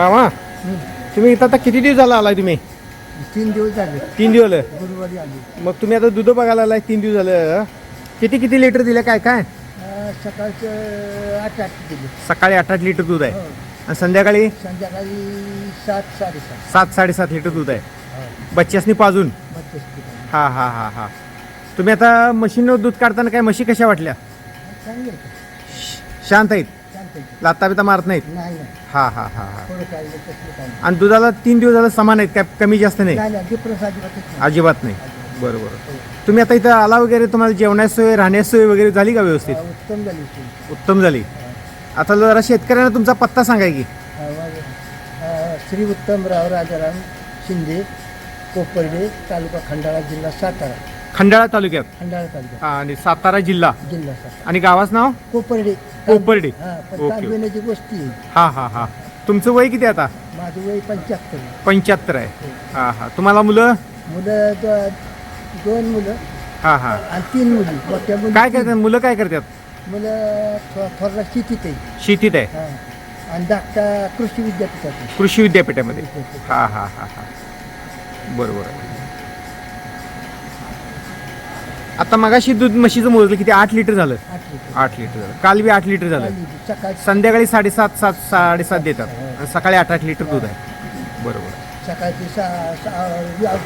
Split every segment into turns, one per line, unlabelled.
मामा तुम्ही इथं आता किती दिवस झाला आलाय तुम्ही?
तीन दिवस झाले.
तीन दिवस झाले.
गुरुवारी आली.
मग तुम्ही आता दूध बघायला आलाय तीन दिवस झालं. किती किती लिटर दिले? काय काय?
अं, सकाळचं आठ आठ दिले.
सकाळी आठ आठ लिटर दूध आहे.
हो.
आणि संध्याकाळी?
संध्याकाळी सात साडेसात.
सात साडेसात लिटर दूध आहे.
हो.
बच्च्यासनी पाजून?
बत्तीस.
हा हा हा हा. तुम्ही आता मशीनवर दूध काढताना काय म्हशी कशा वाटल्या?
चांगलं?
शांत आहेत. लाता बिता मारत नाहीत?
नाही नाही.
हा हा हा हा.
थोडं काय नाही, तसलं काय नाही.
आणि दुधाला तीन दिवस झालं समान आहेत काय कमी जास्त नाही.
नाही नाही डिफरन्स अजिबातच नाही.
अजिबात नाही. बरोबर तुम्ही आता इथं आला वगैरे तुम्हाला जेवणाची सोय राहण्याची सोय वगैरे झाली का व्यवस्थित?
हा, उत्तम झाली होती.
उत्तम झाली. आता जरा शेतकऱ्यांना तुमचा पत्ता सांगाय की.
हा, वा- हा, श्री उत्तमराव राजाराम शिंदे कोपर्डे तालुका खंडाळा जिल्हा सातारा.
खंडाळा तालुक्यात?
खंडाळा तालुका
हा, आणि सातारा जिल्हा.
जिल्हा सातारा.
आणि गावाचं नाव?
कोपर्डे.
कोपर्डे.
हा पण
ओके.
तांदूळण्याची गोष्टी आहे.
हा हा हा. तुमचं वय किती आता?
माझं वय पंच्याहत्तर.
पंच्याहत्तर आहे. हा हा. तुम्हाला मुलं?
मुलं दो- दोन मुलं.
हा हा.
आणि तीन मुली. मोठ्या मुली
काय. करतात? मुलं काय करतात?
मुलं थो- थोरला शेतीत आहे.
शेतीत आहे.
हा. आणि धाकटा कृषी विद्यापीठात आहे.
कृषी विद्यापीठामध्ये. हा हा हा हा. बरोबर आहे. आता मगाशी दूध म्हशीचं मोजलं किती? आठ लिटर झालं.
आठ लिटर.
झालं. काल बी आठ लिटर झालं.
सकाळ
संध्याकाळी साडेसात सात साडेसात देतात. आणि सकाळी आठ आठ लिटर दूध आहे. बरोबर.
सकाळची सहा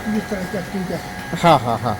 वीस तीनच्या
हा हा हा.